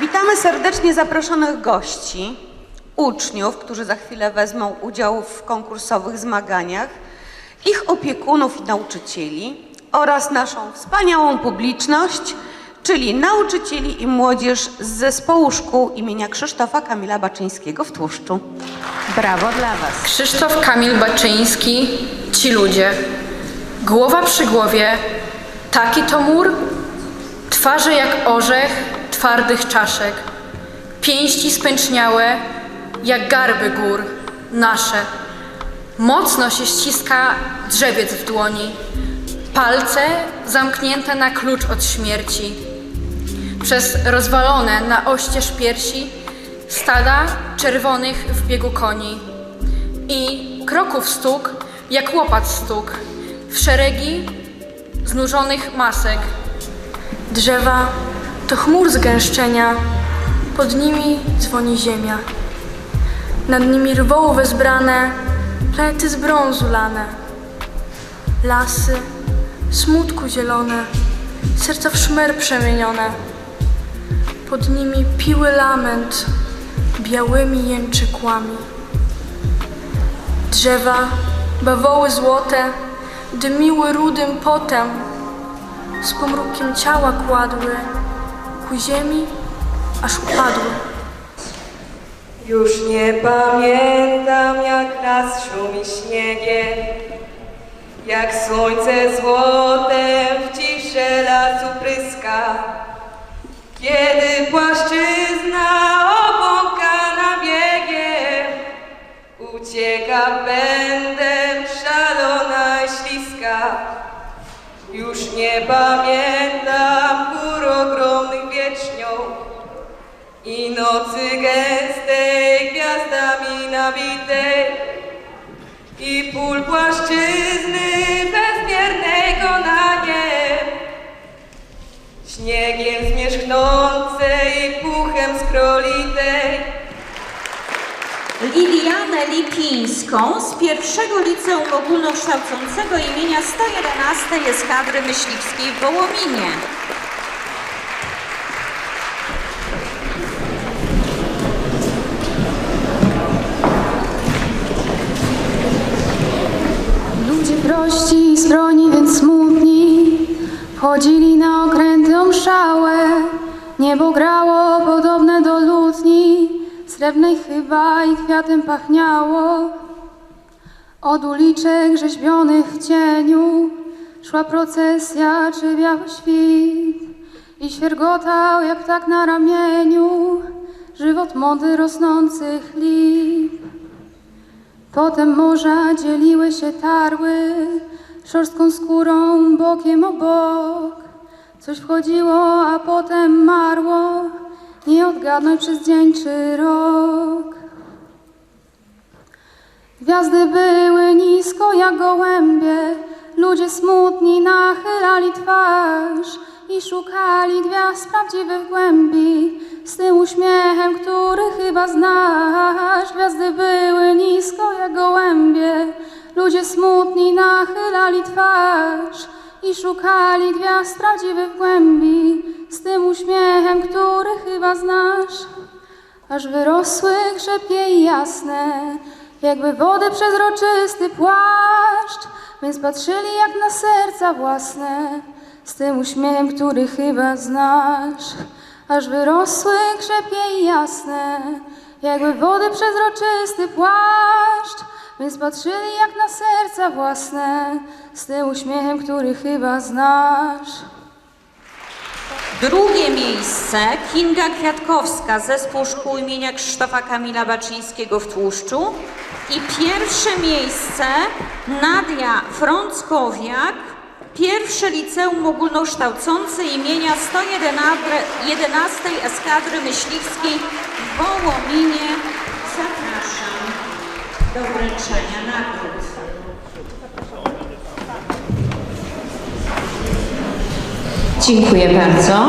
Witamy serdecznie zaproszonych gości, uczniów, którzy za chwilę wezmą udział w konkursowych zmaganiach, ich opiekunów i nauczycieli oraz naszą wspaniałą publiczność, czyli nauczycieli i młodzież z zespołu szkół imienia Krzysztofa Kamila Baczyńskiego w Tłuszczu. Brawo dla Was. Krzysztof Kamil Baczyński, ci ludzie. Głowa przy głowie, taki to mur, twarze jak orzech twardych czaszek, pięści spęczniałe jak garby gór, nasze. Mocno się ściska drzewiec w dłoni, palce zamknięte na klucz od śmierci. Przez rozwalone na oścież piersi stada czerwonych w biegu koni i kroków stuk jak łopat stuk w szeregi znużonych masek. Drzewa to chmur zgęszczenia, pod nimi dzwoni ziemia. Nad nimi rwą wezbrane planety z brązu lane. Lasy, smutku zielone, serca w szmer przemienione. Pod nimi piły lament białymi jęczykłami. Drzewa, bawoły złote, dymiły rudym potem, z pomrukiem ciała kładły ku ziemi, aż upadły. Już nie pamiętam, jak raz szumi śniegiem, jak słońce złotem w ciszę lasu pryska, kiedy płaszczyzna obłąkana biegiem ucieka pędem szalona śliska. Już nie pamiętam nocy gęstej gwiazdami nabitej i pól płaszczyzny bezmiernego na nie śniegiem zmierzchnącej puchem skrolitej Lilianę Lipińską z pierwszego liceum ogólnokształcącego imienia 111 Eskadry Myśliwskiej w Wołominie. Ludzie prości, skroni, więc smutni, wchodzili na okręty omszałe. Niebo grało podobne do lutni, srebrnej chyba i kwiatem pachniało. Od uliczek rzeźbionych w cieniu szła procesja czy biały świt i świergotał jak tak na ramieniu żywot młody rosnących lip. Potem morza dzieliły się tarły, szorstką skórą bokiem o bok. Coś wchodziło, a potem marło, nie odgadnąć przez dzień czy rok. Gwiazdy były nisko jak gołębie, ludzie smutni nachylali twarz i szukali gwiazd prawdziwych głębi, z tym uśmiechem, który chyba znasz. Gwiazdy były nisko jak gołębie, ludzie smutni nachylali twarz i szukali gwiazd prawdziwych głębi, z tym uśmiechem, który chyba znasz aż wyrosły krzepie i jasne, jakby wody przezroczysty płaszcz, więc patrzyli jak na serca własne, z tym uśmiechem, który chyba znasz. Aż wyrosły krzepie i jasne, jakby wody przezroczysty płaszcz, więc patrzyli jak na serca własne, z tym uśmiechem, który chyba znasz. Drugie miejsce Kinga Kwiatkowska, zespół szkół imienia Krzysztofa Kamila Baczyńskiego w Tłuszczu. I pierwsze miejsce Nadia Frąckowiak, pierwsze liceum ogólnokształcące imienia 111 Eskadry Myśliwskiej w Wołominie. Zapraszam do wręczenia nagród. Dziękuję bardzo.